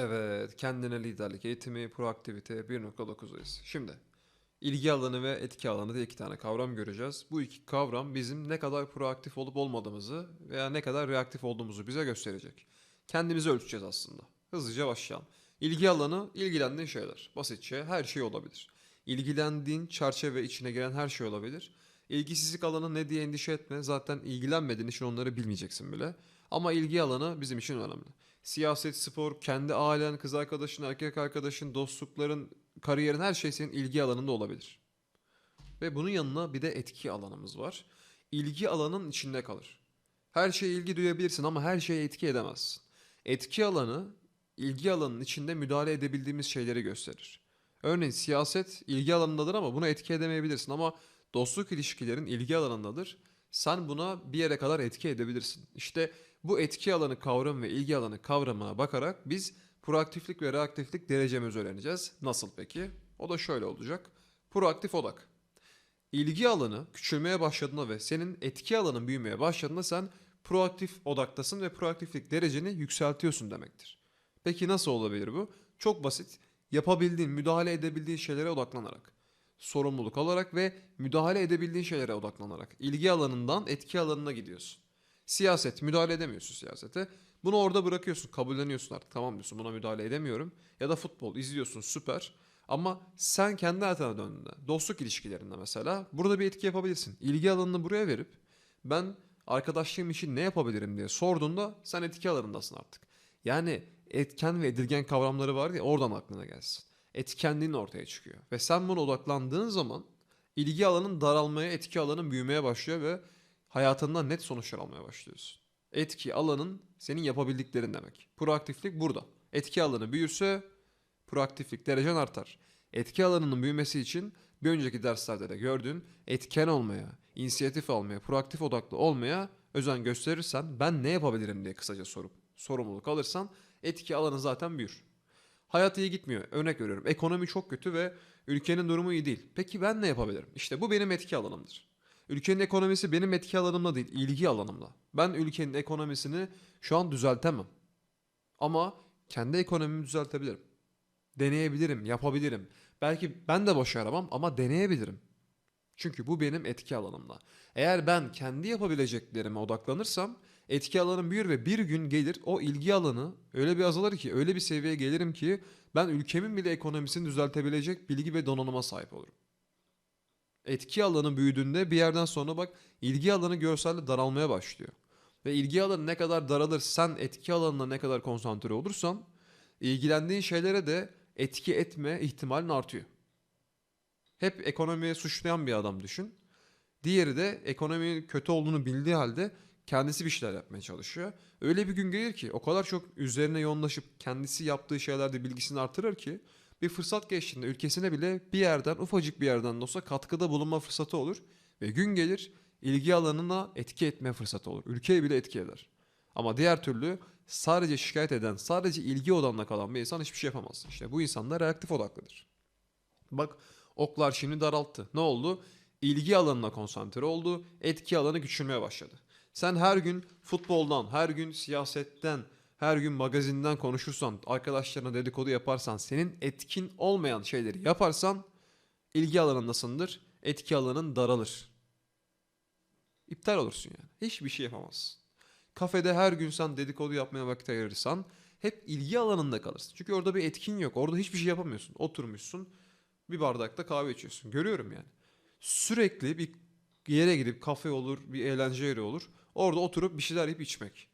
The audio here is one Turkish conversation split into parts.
Evet, kendine liderlik eğitimi, proaktivite 1.9'dayız. Şimdi ilgi alanı ve etki alanı diye iki tane kavram göreceğiz. Bu iki kavram bizim ne kadar proaktif olup olmadığımızı veya ne kadar reaktif olduğumuzu bize gösterecek. Kendimizi ölçeceğiz aslında. Hızlıca başlayalım. İlgi alanı ilgilendiğin şeyler. Basitçe her şey olabilir. İlgilendiğin çerçeve içine giren her şey olabilir. İlgisizlik alanı ne diye endişe etme. Zaten ilgilenmediğin için onları bilmeyeceksin bile. Ama ilgi alanı bizim için önemli. Siyaset, spor, kendi ailen, kız arkadaşın, erkek arkadaşın, dostlukların, kariyerin her şey senin ilgi alanında olabilir. Ve bunun yanına bir de etki alanımız var. İlgi alanın içinde kalır. Her şeye ilgi duyabilirsin ama her şeye etki edemezsin. Etki alanı ilgi alanının içinde müdahale edebildiğimiz şeyleri gösterir. Örneğin siyaset ilgi alanındadır ama buna etki edemeyebilirsin ama dostluk ilişkilerin ilgi alanındadır. Sen buna bir yere kadar etki edebilirsin. İşte bu etki alanı kavramı ve ilgi alanı kavramına bakarak biz proaktiflik ve reaktiflik derecemizi öğreneceğiz. Nasıl peki? O da şöyle olacak. Proaktif odak. İlgi alanı küçülmeye başladığında ve senin etki alanın büyümeye başladığında sen proaktif odaktasın ve proaktiflik dereceni yükseltiyorsun demektir. Peki nasıl olabilir bu? Çok basit. Yapabildiğin, müdahale edebildiğin şeylere odaklanarak. Sorumluluk alarak ve müdahale edebildiğin şeylere odaklanarak. ilgi alanından etki alanına gidiyorsun. Siyaset, müdahale edemiyorsun siyasete. Bunu orada bırakıyorsun, kabulleniyorsun artık. Tamam diyorsun buna müdahale edemiyorum. Ya da futbol izliyorsun süper. Ama sen kendi hayatına döndüğünde, dostluk ilişkilerinde mesela burada bir etki yapabilirsin. İlgi alanını buraya verip ben arkadaşlığım için ne yapabilirim diye sorduğunda sen etki alanındasın artık. Yani etken ve edilgen kavramları var ya oradan aklına gelsin. Etkenliğin ortaya çıkıyor. Ve sen buna odaklandığın zaman ilgi alanın daralmaya, etki alanın büyümeye başlıyor ve hayatından net sonuçlar almaya başlıyorsun. Etki alanın senin yapabildiklerin demek. Proaktiflik burada. Etki alanı büyürse proaktiflik derecen artar. Etki alanının büyümesi için bir önceki derslerde de gördüğün etken olmaya, inisiyatif almaya, proaktif odaklı olmaya özen gösterirsen ben ne yapabilirim diye kısaca sorup sorumluluk alırsan etki alanı zaten büyür. Hayat iyi gitmiyor. Örnek veriyorum. Ekonomi çok kötü ve ülkenin durumu iyi değil. Peki ben ne yapabilirim? İşte bu benim etki alanımdır. Ülkenin ekonomisi benim etki alanımda değil, ilgi alanımda. Ben ülkenin ekonomisini şu an düzeltemem. Ama kendi ekonomimi düzeltebilirim. Deneyebilirim, yapabilirim. Belki ben de başaramam ama deneyebilirim. Çünkü bu benim etki alanımda. Eğer ben kendi yapabileceklerime odaklanırsam etki alanım büyür ve bir gün gelir o ilgi alanı öyle bir azalır ki öyle bir seviyeye gelirim ki ben ülkemin bile ekonomisini düzeltebilecek bilgi ve donanıma sahip olurum. Etki alanı büyüdüğünde bir yerden sonra bak ilgi alanı görselde daralmaya başlıyor. Ve ilgi alanı ne kadar daralır sen etki alanına ne kadar konsantre olursan ilgilendiğin şeylere de etki etme ihtimalin artıyor. Hep ekonomiye suçlayan bir adam düşün. Diğeri de ekonominin kötü olduğunu bildiği halde kendisi bir şeyler yapmaya çalışıyor. Öyle bir gün gelir ki o kadar çok üzerine yoğunlaşıp kendisi yaptığı şeylerde bilgisini artırır ki bir fırsat geçtiğinde ülkesine bile bir yerden ufacık bir yerden de olsa katkıda bulunma fırsatı olur. Ve gün gelir ilgi alanına etki etme fırsatı olur. Ülkeye bile etki eder. Ama diğer türlü sadece şikayet eden, sadece ilgi odanla kalan bir insan hiçbir şey yapamaz. İşte bu insanlar reaktif odaklıdır. Bak oklar şimdi daralttı. Ne oldu? İlgi alanına konsantre oldu. Etki alanı küçülmeye başladı. Sen her gün futboldan, her gün siyasetten, her gün magazinden konuşursan, arkadaşlarına dedikodu yaparsan, senin etkin olmayan şeyleri yaparsan ilgi alanındasındır. Etki alanın daralır. İptal olursun yani. Hiçbir şey yapamazsın. Kafede her gün sen dedikodu yapmaya vakit ayırırsan hep ilgi alanında kalırsın. Çünkü orada bir etkin yok. Orada hiçbir şey yapamıyorsun. Oturmuşsun bir bardakta kahve içiyorsun. Görüyorum yani. Sürekli bir yere gidip kafe olur, bir eğlence yeri olur. Orada oturup bir şeyler yiyip içmek.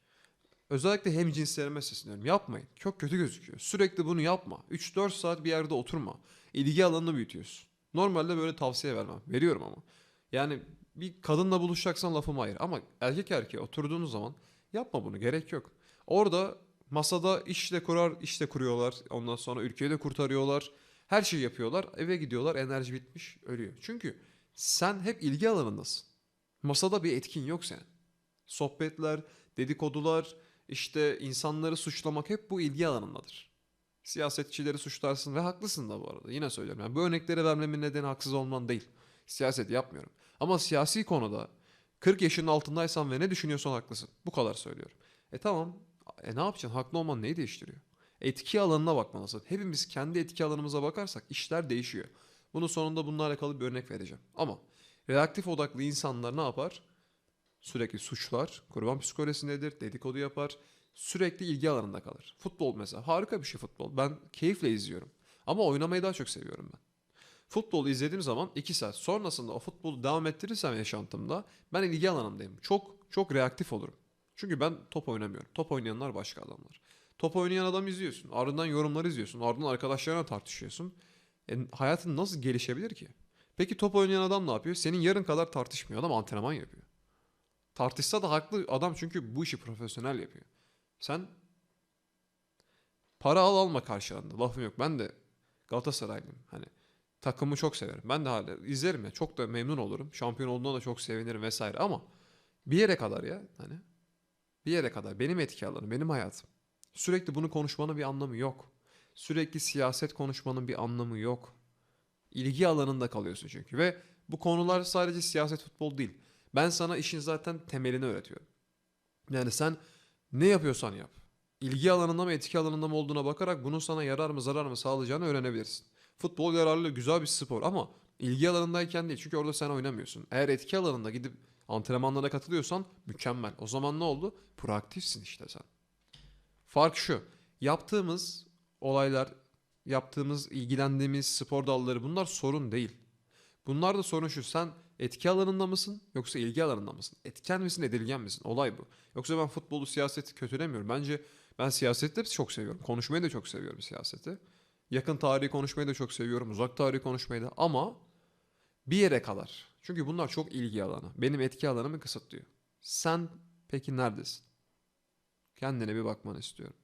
Özellikle hem cinslerime sesleniyorum. Yapmayın. Çok kötü gözüküyor. Sürekli bunu yapma. 3-4 saat bir yerde oturma. İlgi alanını büyütüyorsun. Normalde böyle tavsiye vermem. Veriyorum ama. Yani bir kadınla buluşacaksan lafım hayır. Ama erkek erkeğe oturduğunuz zaman yapma bunu. Gerek yok. Orada masada iş de kurar, iş de kuruyorlar. Ondan sonra ülkeyi de kurtarıyorlar. Her şeyi yapıyorlar. Eve gidiyorlar. Enerji bitmiş. Ölüyor. Çünkü sen hep ilgi alanındasın. Masada bir etkin yok senin. Sohbetler, dedikodular, işte insanları suçlamak hep bu ilgi alanındadır. Siyasetçileri suçlarsın ve haklısın da bu arada. Yine söylüyorum. Yani bu örnekleri vermemin nedeni haksız olman değil. Siyaset yapmıyorum. Ama siyasi konuda 40 yaşının altındaysan ve ne düşünüyorsan haklısın. Bu kadar söylüyorum. E tamam. E ne yapacaksın? Haklı olman neyi değiştiriyor? Etki alanına bakmalısın. Hepimiz kendi etki alanımıza bakarsak işler değişiyor. Bunun sonunda bununla alakalı bir örnek vereceğim. Ama reaktif odaklı insanlar ne yapar? Sürekli suçlar, kurban psikolojisinedir, dedikodu yapar, sürekli ilgi alanında kalır. Futbol mesela harika bir şey futbol. Ben keyifle izliyorum. Ama oynamayı daha çok seviyorum ben. Futbolu izlediğim zaman 2 saat sonrasında o futbolu devam ettirirsem yaşantımda ben ilgi alanındayım. Çok çok reaktif olurum. Çünkü ben top oynamıyorum. Top oynayanlar başka adamlar. Top oynayan adam izliyorsun. Ardından yorumları izliyorsun. Ardından arkadaşlarına tartışıyorsun. E, hayatın nasıl gelişebilir ki? Peki top oynayan adam ne yapıyor? Senin yarın kadar tartışmıyor. Adam antrenman yapıyor. Tartışsa da haklı adam çünkü bu işi profesyonel yapıyor. Sen para al alma karşılığında. Lafım yok. Ben de Galatasaraylıyım. Hani takımı çok severim. Ben de hala izlerim ya. Çok da memnun olurum. Şampiyon olduğuna da çok sevinirim vesaire ama bir yere kadar ya hani bir yere kadar benim etki alanım, benim hayatım. Sürekli bunu konuşmanın bir anlamı yok. Sürekli siyaset konuşmanın bir anlamı yok. İlgi alanında kalıyorsun çünkü ve bu konular sadece siyaset futbol değil. Ben sana işin zaten temelini öğretiyorum. Yani sen ne yapıyorsan yap. İlgi alanında mı etki alanında mı olduğuna bakarak bunun sana yarar mı zarar mı sağlayacağını öğrenebilirsin. Futbol yararlı güzel bir spor ama ilgi alanındayken değil çünkü orada sen oynamıyorsun. Eğer etki alanında gidip antrenmanlara katılıyorsan mükemmel. O zaman ne oldu? Proaktifsin işte sen. Fark şu. Yaptığımız olaylar, yaptığımız, ilgilendiğimiz spor dalları bunlar sorun değil. Bunlar da sorun şu. Sen etki alanında mısın yoksa ilgi alanında mısın? Etken misin, edilgen misin? Olay bu. Yoksa ben futbolu, siyaseti kötülemiyorum. Bence ben siyaseti de çok seviyorum. Konuşmayı da çok seviyorum siyaseti. Yakın tarihi konuşmayı da çok seviyorum. Uzak tarihi konuşmayı da. Ama bir yere kadar. Çünkü bunlar çok ilgi alanı. Benim etki alanımı kısıtlıyor. Sen peki neredesin? Kendine bir bakmanı istiyorum.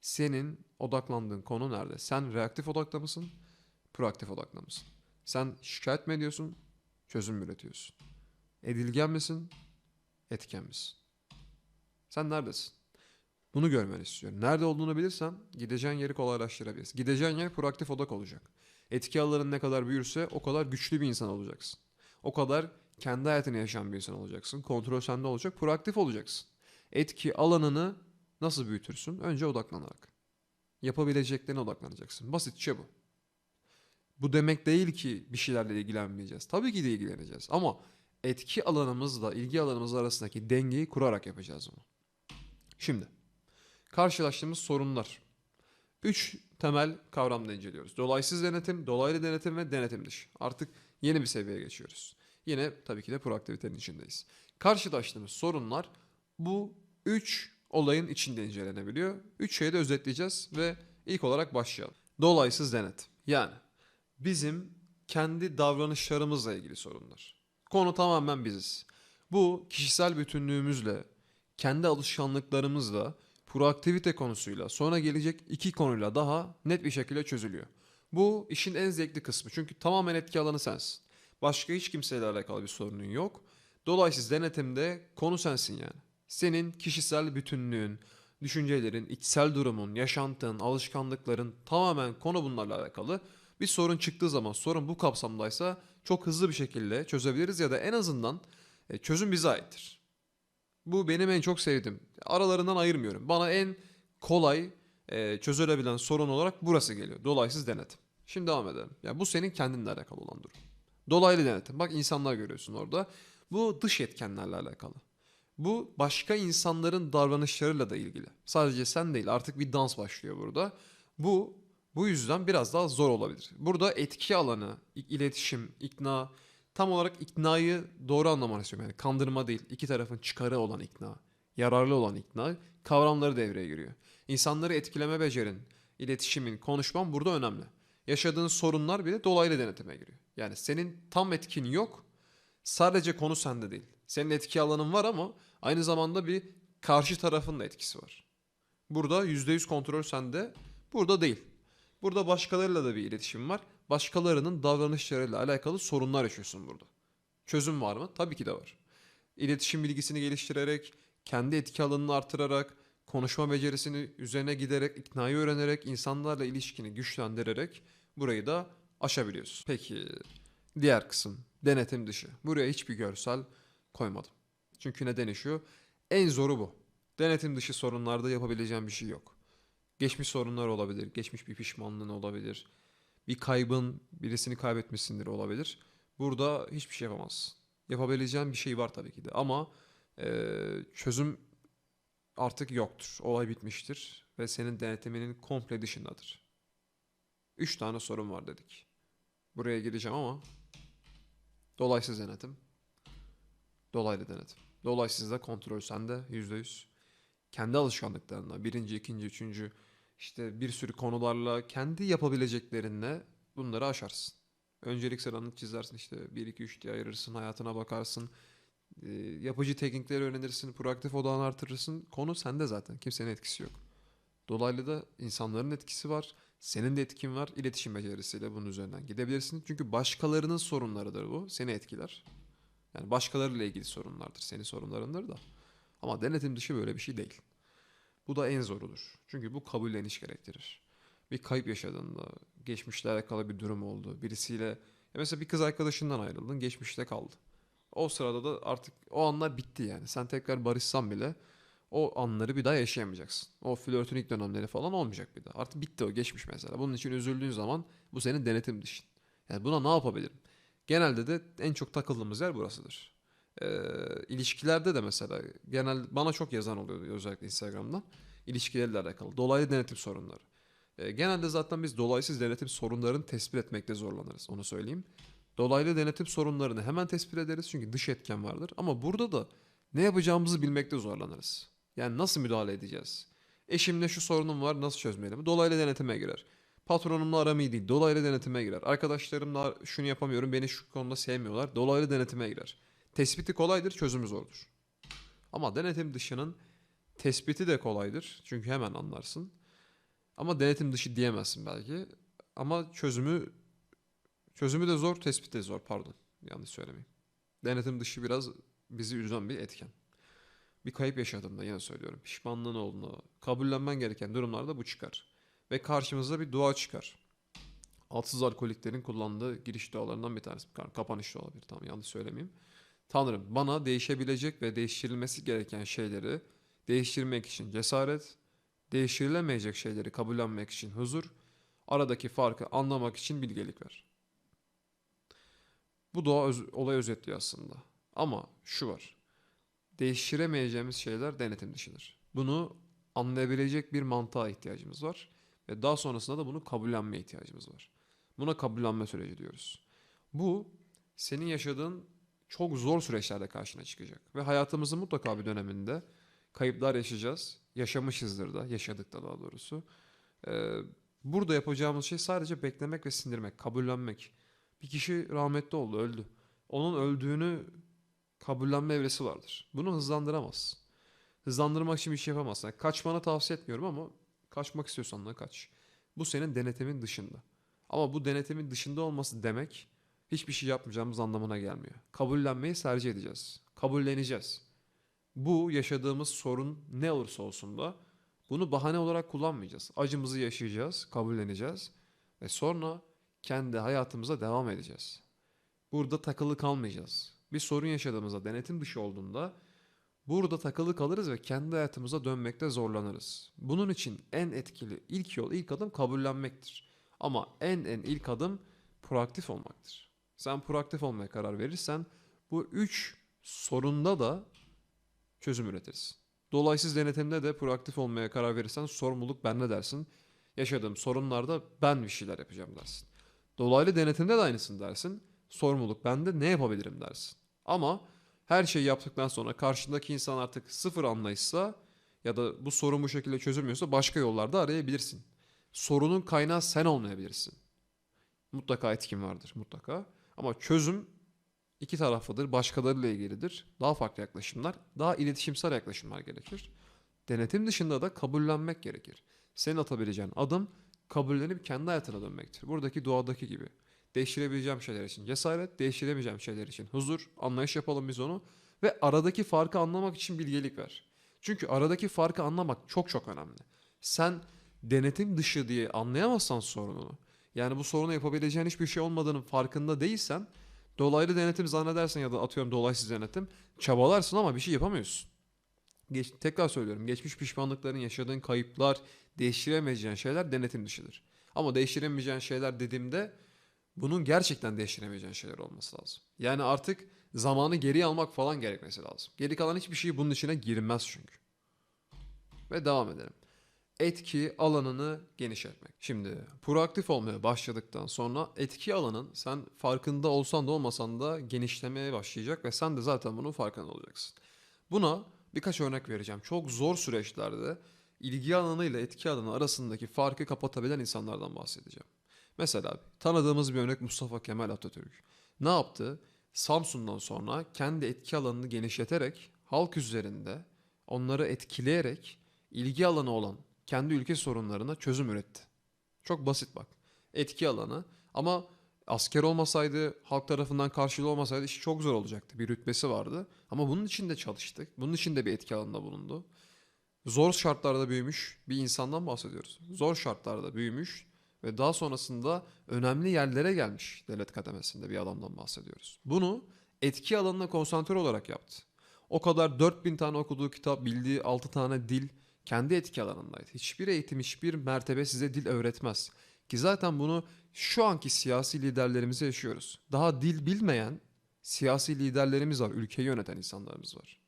Senin odaklandığın konu nerede? Sen reaktif odakta mısın? Proaktif odakta mısın? Sen şikayet mi ediyorsun? Çözüm üretiyorsun? Edilgen misin? Etken misin? Sen neredesin? Bunu görmeni istiyorum. Nerede olduğunu bilirsen gideceğin yeri kolaylaştırabilirsin. Gideceğin yer proaktif odak olacak. Etki alanın ne kadar büyürse o kadar güçlü bir insan olacaksın. O kadar kendi hayatını yaşayan bir insan olacaksın. Kontrol sende olacak. Proaktif olacaksın. Etki alanını nasıl büyütürsün? Önce odaklanarak. Yapabileceklerine odaklanacaksın. Basitçe bu. Bu demek değil ki bir şeylerle ilgilenmeyeceğiz. Tabii ki de ilgileneceğiz ama etki alanımızla ilgi alanımız arasındaki dengeyi kurarak yapacağız bunu. Şimdi karşılaştığımız sorunlar. Üç temel kavramda inceliyoruz. Dolaysız denetim, dolaylı denetim ve denetim dışı. Artık yeni bir seviyeye geçiyoruz. Yine tabii ki de proaktivitenin içindeyiz. Karşılaştığımız sorunlar bu üç olayın içinde incelenebiliyor. Üç şeyi de özetleyeceğiz ve ilk olarak başlayalım. Dolaysız denetim. Yani bizim kendi davranışlarımızla ilgili sorunlar. Konu tamamen biziz. Bu kişisel bütünlüğümüzle, kendi alışkanlıklarımızla, proaktivite konusuyla, sonra gelecek iki konuyla daha net bir şekilde çözülüyor. Bu işin en zevkli kısmı çünkü tamamen etki alanı sensin. Başka hiç kimseyle alakalı bir sorunun yok. Dolayısıyla denetimde konu sensin yani. Senin kişisel bütünlüğün, düşüncelerin, içsel durumun, yaşantın, alışkanlıkların tamamen konu bunlarla alakalı. Bir sorun çıktığı zaman sorun bu kapsamdaysa çok hızlı bir şekilde çözebiliriz ya da en azından e, çözüm bize aittir. Bu benim en çok sevdiğim. Aralarından ayırmıyorum. Bana en kolay e, çözülebilen sorun olarak burası geliyor. Dolaysız denetim. Şimdi devam edelim. Yani bu senin kendinle alakalı olan durum. Dolaylı denetim. Bak insanlar görüyorsun orada. Bu dış etkenlerle alakalı. Bu başka insanların davranışlarıyla da ilgili. Sadece sen değil artık bir dans başlıyor burada. Bu bu yüzden biraz daha zor olabilir. Burada etki alanı, iletişim, ikna, tam olarak iknayı doğru anlamanı istiyorum. Yani kandırma değil, iki tarafın çıkarı olan ikna, yararlı olan ikna kavramları devreye giriyor. İnsanları etkileme becerin, iletişimin, konuşman burada önemli. Yaşadığın sorunlar bile dolaylı denetime giriyor. Yani senin tam etkin yok, sadece konu sende değil. Senin etki alanın var ama aynı zamanda bir karşı tarafın da etkisi var. Burada %100 kontrol sende, burada değil. Burada başkalarıyla da bir iletişim var. Başkalarının davranışlarıyla alakalı sorunlar yaşıyorsun burada. Çözüm var mı? Tabii ki de var. İletişim bilgisini geliştirerek, kendi etki alanını artırarak, konuşma becerisini üzerine giderek, iknayı öğrenerek, insanlarla ilişkini güçlendirerek burayı da aşabiliyorsun. Peki diğer kısım denetim dışı. Buraya hiçbir görsel koymadım. Çünkü nedeni şu, en zoru bu. Denetim dışı sorunlarda yapabileceğim bir şey yok. Geçmiş sorunlar olabilir, geçmiş bir pişmanlığın olabilir, bir kaybın, birisini kaybetmişsindir olabilir. Burada hiçbir şey yapamazsın. Yapabileceğin bir şey var tabii ki de ama eee, çözüm artık yoktur. Olay bitmiştir ve senin denetiminin komple dışındadır. Üç tane sorun var dedik. Buraya gireceğim ama dolaysız denetim, dolaylı denetim. Dolaysız da kontrol sende yüzde yüz. Kendi alışkanlıklarına, birinci, ikinci, üçüncü işte bir sürü konularla kendi yapabileceklerinle bunları aşarsın. Öncelik sıranı çizersin işte 1 2 3 diye ayırırsın, hayatına bakarsın. Ee, yapıcı teknikleri öğrenirsin, proaktif odağını artırırsın. Konu sende zaten. Kimsenin etkisi yok. Dolaylı da insanların etkisi var. Senin de etkin var. İletişim becerisiyle bunun üzerinden gidebilirsin. Çünkü başkalarının sorunlarıdır bu. Seni etkiler. Yani başkalarıyla ilgili sorunlardır. Senin sorunlarındır da. Ama denetim dışı böyle bir şey değil. Bu da en zorudur. Çünkü bu kabulleniş gerektirir. Bir kayıp yaşadığında, geçmişle alakalı bir durum oldu. Birisiyle, mesela bir kız arkadaşından ayrıldın, geçmişte kaldı. O sırada da artık o anlar bitti yani. Sen tekrar barışsan bile o anları bir daha yaşayamayacaksın. O flörtün ilk dönemleri falan olmayacak bir daha. Artık bitti o geçmiş mesela. Bunun için üzüldüğün zaman bu senin denetim dışın. Yani buna ne yapabilirim? Genelde de en çok takıldığımız yer burasıdır. Ee, ilişkilerde de mesela genel bana çok yazan oluyor özellikle Instagram'dan. İlişkilerle alakalı. Dolaylı denetim sorunları. Ee, genelde zaten biz dolaysız denetim sorunlarını tespit etmekte zorlanırız. Onu söyleyeyim. Dolaylı denetim sorunlarını hemen tespit ederiz çünkü dış etken vardır. Ama burada da ne yapacağımızı bilmekte zorlanırız. Yani nasıl müdahale edeceğiz? Eşimle şu sorunum var nasıl çözmeliyim? Dolaylı denetime girer. Patronumla aram iyi değil. Dolaylı denetime girer. Arkadaşlarımla şunu yapamıyorum. Beni şu konuda sevmiyorlar. Dolaylı denetime girer. Tespiti kolaydır, çözümü zordur. Ama denetim dışının tespiti de kolaydır. Çünkü hemen anlarsın. Ama denetim dışı diyemezsin belki. Ama çözümü çözümü de zor, tespiti de zor. Pardon. Yanlış söylemeyeyim. Denetim dışı biraz bizi üzen bir etken. Bir kayıp yaşadığında yine söylüyorum. Pişmanlığın olduğunda, kabullenmen gereken durumlarda bu çıkar. Ve karşımıza bir dua çıkar. Altsız alkoliklerin kullandığı giriş dualarından bir tanesi. Kapanış da olabilir. Tamam yanlış söylemeyeyim. Tanrım bana değişebilecek ve değiştirilmesi gereken şeyleri değiştirmek için cesaret, değiştirilemeyecek şeyleri kabullenmek için huzur, aradaki farkı anlamak için bilgelik ver. Bu dua öz, olay özetliyor aslında. Ama şu var. Değiştiremeyeceğimiz şeyler denetim dışıdır. Bunu anlayabilecek bir mantığa ihtiyacımız var. Ve daha sonrasında da bunu kabullenmeye ihtiyacımız var. Buna kabullenme süreci diyoruz. Bu senin yaşadığın çok zor süreçlerde karşına çıkacak. Ve hayatımızın mutlaka bir döneminde kayıplar yaşayacağız. Yaşamışızdır da, yaşadık da daha doğrusu. Ee, burada yapacağımız şey sadece beklemek ve sindirmek, kabullenmek. Bir kişi rahmetli oldu, öldü. Onun öldüğünü kabullenme evresi vardır. Bunu hızlandıramazsın. Hızlandırmak için bir şey yapamazsın. Yani kaçmanı tavsiye etmiyorum ama kaçmak istiyorsan da kaç. Bu senin denetimin dışında. Ama bu denetimin dışında olması demek hiçbir şey yapmayacağımız anlamına gelmiyor. Kabullenmeyi tercih edeceğiz. Kabulleneceğiz. Bu yaşadığımız sorun ne olursa olsun da bunu bahane olarak kullanmayacağız. Acımızı yaşayacağız, kabulleneceğiz ve sonra kendi hayatımıza devam edeceğiz. Burada takılı kalmayacağız. Bir sorun yaşadığımızda denetim dışı olduğunda burada takılı kalırız ve kendi hayatımıza dönmekte zorlanırız. Bunun için en etkili ilk yol, ilk adım kabullenmektir. Ama en en ilk adım proaktif olmaktır. Sen proaktif olmaya karar verirsen bu üç sorunda da çözüm üretirsin. Dolaysız denetimde de proaktif olmaya karar verirsen sorumluluk bende dersin. Yaşadığım sorunlarda ben bir şeyler yapacağım dersin. Dolaylı denetimde de aynısını dersin. Sorumluluk bende ne yapabilirim dersin. Ama her şeyi yaptıktan sonra karşındaki insan artık sıfır anlayışsa ya da bu sorun bu şekilde çözülmüyorsa başka yollarda arayabilirsin. Sorunun kaynağı sen olmayabilirsin. Mutlaka etkin vardır mutlaka. Ama çözüm iki taraflıdır, başkalarıyla ilgilidir. Daha farklı yaklaşımlar, daha iletişimsel yaklaşımlar gerekir. Denetim dışında da kabullenmek gerekir. Senin atabileceğin adım kabullenip kendi hayatına dönmektir. Buradaki doğadaki gibi. Değiştirebileceğim şeyler için cesaret, değiştiremeyeceğim şeyler için huzur, anlayış yapalım biz onu. Ve aradaki farkı anlamak için bilgelik ver. Çünkü aradaki farkı anlamak çok çok önemli. Sen denetim dışı diye anlayamazsan sorununu, yani bu sorunu yapabileceğin hiçbir şey olmadığının farkında değilsen dolaylı denetim zannedersen ya da atıyorum dolaysız denetim çabalarsın ama bir şey yapamıyorsun. Geç, tekrar söylüyorum geçmiş pişmanlıkların yaşadığın kayıplar, değiştiremeyeceğin şeyler denetim dışıdır. Ama değiştiremeyeceğin şeyler dediğimde bunun gerçekten değiştiremeyeceğin şeyler olması lazım. Yani artık zamanı geriye almak falan gerekmesi lazım. Geri kalan hiçbir şey bunun içine girmez çünkü. Ve devam edelim. Etki alanını genişletmek. Şimdi proaktif olmaya başladıktan sonra etki alanın sen farkında olsan da olmasan da genişlemeye başlayacak ve sen de zaten bunun farkında olacaksın. Buna birkaç örnek vereceğim. Çok zor süreçlerde ilgi alanı ile etki alanı arasındaki farkı kapatabilen insanlardan bahsedeceğim. Mesela tanıdığımız bir örnek Mustafa Kemal Atatürk. Ne yaptı? Samsun'dan sonra kendi etki alanını genişleterek halk üzerinde onları etkileyerek ilgi alanı olan kendi ülke sorunlarına çözüm üretti. Çok basit bak. Etki alanı ama asker olmasaydı, halk tarafından karşılığı olmasaydı iş çok zor olacaktı. Bir rütbesi vardı. Ama bunun için de çalıştık. Bunun için de bir etki alanında bulundu. Zor şartlarda büyümüş bir insandan bahsediyoruz. Zor şartlarda büyümüş ve daha sonrasında önemli yerlere gelmiş devlet kademesinde bir adamdan bahsediyoruz. Bunu etki alanına konsantre olarak yaptı. O kadar 4000 tane okuduğu kitap, bildiği 6 tane dil kendi etki alanındaydı. Hiçbir eğitim, hiçbir mertebe size dil öğretmez. Ki zaten bunu şu anki siyasi liderlerimize yaşıyoruz. Daha dil bilmeyen siyasi liderlerimiz var, ülkeyi yöneten insanlarımız var.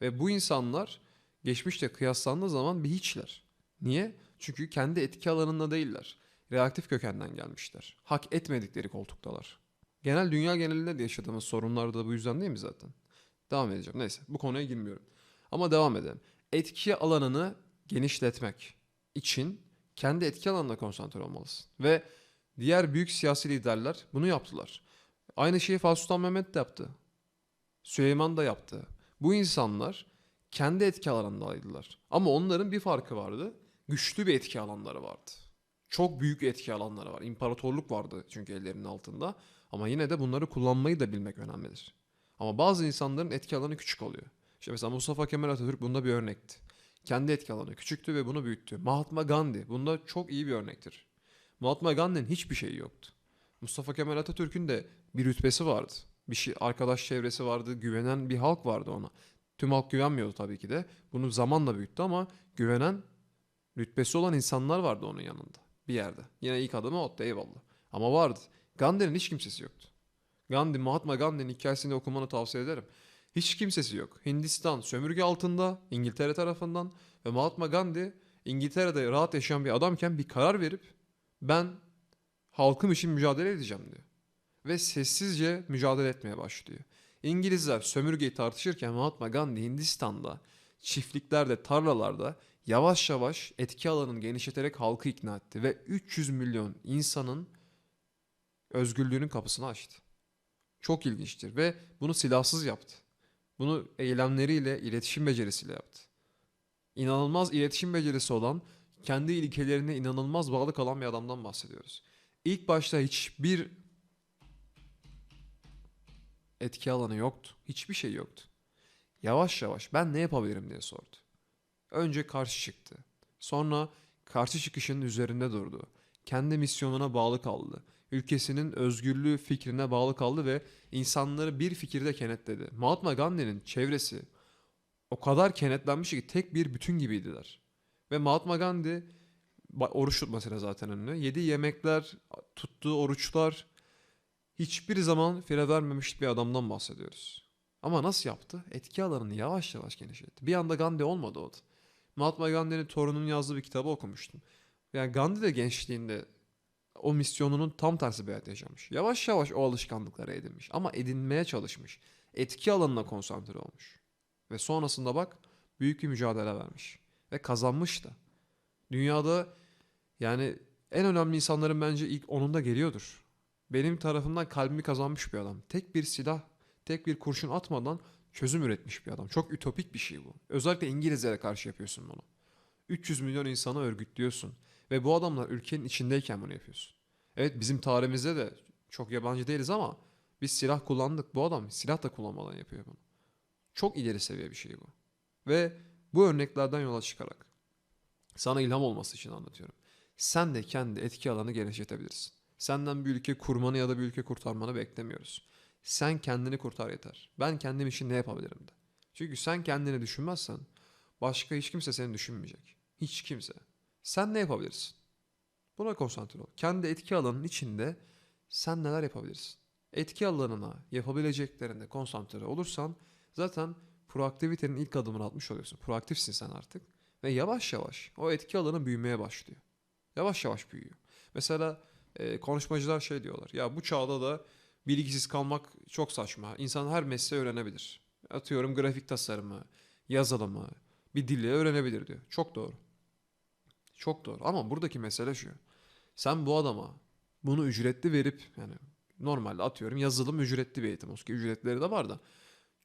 Ve bu insanlar geçmişte kıyaslandığı zaman bir hiçler. Niye? Çünkü kendi etki alanında değiller. Reaktif kökenden gelmişler. Hak etmedikleri koltuktalar. Genel dünya genelinde de yaşadığımız sorunlar da bu yüzden değil mi zaten? Devam edeceğim. Neyse bu konuya girmiyorum. Ama devam edelim. Etki alanını genişletmek için kendi etki alanına konsantre olmalısın. Ve diğer büyük siyasi liderler bunu yaptılar. Aynı şeyi Fatih Sultan Mehmet de yaptı. Süleyman da yaptı. Bu insanlar kendi etki alanındaydılar. Ama onların bir farkı vardı. Güçlü bir etki alanları vardı. Çok büyük etki alanları var. İmparatorluk vardı çünkü ellerinin altında. Ama yine de bunları kullanmayı da bilmek önemlidir. Ama bazı insanların etki alanı küçük oluyor. İşte mesela Mustafa Kemal Atatürk bunda bir örnekti. Kendi etki alanı küçüktü ve bunu büyüttü. Mahatma Gandhi bunda çok iyi bir örnektir. Mahatma Gandhi'nin hiçbir şeyi yoktu. Mustafa Kemal Atatürk'ün de bir rütbesi vardı. Bir şey arkadaş çevresi vardı, güvenen bir halk vardı ona. Tüm halk güvenmiyordu tabii ki de. Bunu zamanla büyüttü ama güvenen rütbesi olan insanlar vardı onun yanında bir yerde. Yine ilk adımı attı eyvallah. Ama vardı. Gandhi'nin hiç kimsesi yoktu. Gandhi, Mahatma Gandhi'nin hikayesini okumanı tavsiye ederim. Hiç kimsesi yok. Hindistan sömürge altında İngiltere tarafından ve Mahatma Gandhi İngiltere'de rahat yaşayan bir adamken bir karar verip ben halkım için mücadele edeceğim diyor. Ve sessizce mücadele etmeye başlıyor. İngilizler sömürgeyi tartışırken Mahatma Gandhi Hindistan'da çiftliklerde, tarlalarda yavaş yavaş etki alanını genişleterek halkı ikna etti ve 300 milyon insanın özgürlüğünün kapısını açtı. Çok ilginçtir ve bunu silahsız yaptı. Bunu eylemleriyle, iletişim becerisiyle yaptı. İnanılmaz iletişim becerisi olan, kendi ilkelerine inanılmaz bağlı kalan bir adamdan bahsediyoruz. İlk başta hiçbir etki alanı yoktu. Hiçbir şey yoktu. Yavaş yavaş ben ne yapabilirim diye sordu. Önce karşı çıktı. Sonra karşı çıkışının üzerinde durdu. Kendi misyonuna bağlı kaldı. Ülkesinin özgürlüğü fikrine bağlı kaldı ve insanları bir fikirde kenetledi. Mahatma Gandhi'nin çevresi o kadar kenetlenmiş ki tek bir bütün gibiydiler. Ve Mahatma Gandhi oruç tutmasıyla zaten ünlü. Yediği yemekler, tuttuğu oruçlar hiçbir zaman fire vermemiş bir adamdan bahsediyoruz. Ama nasıl yaptı? Etki alanını yavaş yavaş genişletti. Bir anda Gandhi olmadı o da. Mahatma Gandhi'nin torununun yazdığı bir kitabı okumuştum. Yani Gandhi de gençliğinde o misyonunun tam tersi bir hayat yaşamış. Yavaş yavaş o alışkanlıkları edinmiş ama edinmeye çalışmış. Etki alanına konsantre olmuş. Ve sonrasında bak büyük bir mücadele vermiş. Ve kazanmış da. Dünyada yani en önemli insanların bence ilk onunda geliyordur. Benim tarafımdan kalbimi kazanmış bir adam. Tek bir silah, tek bir kurşun atmadan çözüm üretmiş bir adam. Çok ütopik bir şey bu. Özellikle İngilizlere karşı yapıyorsun bunu. 300 milyon insanı örgütlüyorsun. Ve bu adamlar ülkenin içindeyken bunu yapıyorsun. Evet bizim tarihimizde de çok yabancı değiliz ama biz silah kullandık. Bu adam silah da kullanmadan yapıyor bunu. Çok ileri seviye bir şey bu. Ve bu örneklerden yola çıkarak sana ilham olması için anlatıyorum. Sen de kendi etki alanı genişletebilirsin. Senden bir ülke kurmanı ya da bir ülke kurtarmanı beklemiyoruz. Sen kendini kurtar yeter. Ben kendim için ne yapabilirim de. Çünkü sen kendini düşünmezsen başka hiç kimse seni düşünmeyecek. Hiç kimse. Sen ne yapabilirsin? Buna konsantre ol. Kendi etki alanının içinde sen neler yapabilirsin? Etki alanına yapabileceklerinde konsantre olursan zaten proaktivitenin ilk adımını atmış oluyorsun. Proaktifsin sen artık. Ve yavaş yavaş o etki alanı büyümeye başlıyor. Yavaş yavaş büyüyor. Mesela e, konuşmacılar şey diyorlar. Ya bu çağda da bilgisiz kalmak çok saçma. İnsan her mesleği öğrenebilir. Atıyorum grafik tasarımı, yazılımı, bir dili öğrenebilir diyor. Çok doğru. Çok doğru. Ama buradaki mesele şu. Sen bu adama bunu ücretli verip yani normalde atıyorum yazılım ücretli bir eğitim. Olsun ki ücretleri de var da.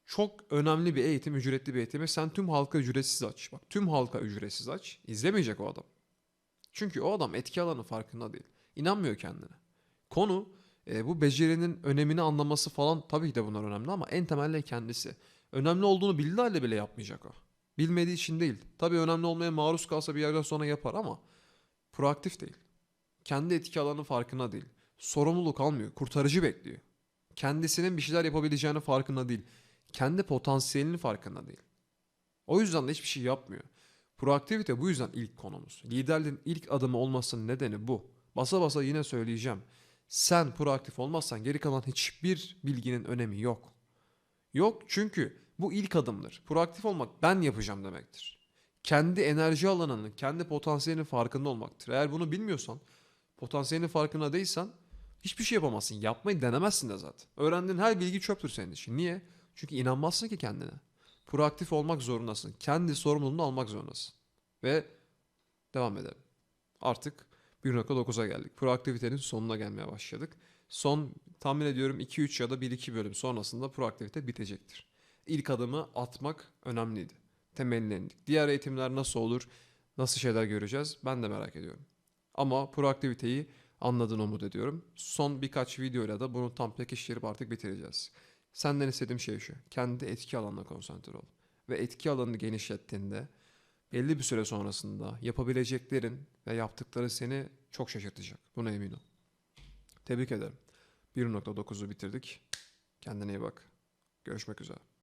Çok önemli bir eğitim, ücretli bir eğitimi sen tüm halka ücretsiz aç. Bak tüm halka ücretsiz aç. İzlemeyecek o adam. Çünkü o adam etki alanı farkında değil. İnanmıyor kendine. Konu e, bu becerinin önemini anlaması falan tabii ki de bunlar önemli ama en temelde kendisi. Önemli olduğunu bildiği halde bile yapmayacak o. Bilmediği için değil. Tabii önemli olmaya maruz kalsa bir yerden sonra yapar ama proaktif değil. Kendi etki alanının farkında değil. Sorumluluk almıyor. Kurtarıcı bekliyor. Kendisinin bir şeyler yapabileceğini farkında değil. Kendi potansiyelinin farkında değil. O yüzden de hiçbir şey yapmıyor. Proaktivite bu yüzden ilk konumuz. Liderliğin ilk adımı olmasının nedeni bu. Basa basa yine söyleyeceğim. Sen proaktif olmazsan geri kalan hiçbir bilginin önemi yok. Yok çünkü bu ilk adımdır. Proaktif olmak ben yapacağım demektir. Kendi enerji alanının, kendi potansiyelinin farkında olmaktır. Eğer bunu bilmiyorsan, potansiyelinin farkında değilsen hiçbir şey yapamazsın. Yapmayı denemezsin de zaten. Öğrendiğin her bilgi çöptür senin için. Niye? Çünkü inanmazsın ki kendine. Proaktif olmak zorundasın. Kendi sorumluluğunu almak zorundasın. Ve devam edelim. Artık 1.9'a geldik. Proaktivitenin sonuna gelmeye başladık. Son tahmin ediyorum 2-3 ya da 1-2 bölüm sonrasında proaktivite bitecektir. İlk adımı atmak önemliydi. Temeline indik. Diğer eğitimler nasıl olur? Nasıl şeyler göreceğiz? Ben de merak ediyorum. Ama proaktiviteyi anladığını umut ediyorum. Son birkaç videoyla da bunu tam pekiştirip artık bitireceğiz. Senden istediğim şey şu. Kendi etki alanına konsantre ol. Ve etki alanını genişlettiğinde belli bir süre sonrasında yapabileceklerin ve yaptıkları seni çok şaşırtacak. Buna emin ol. Tebrik ederim. 1.9'u bitirdik. Kendine iyi bak. Görüşmek üzere.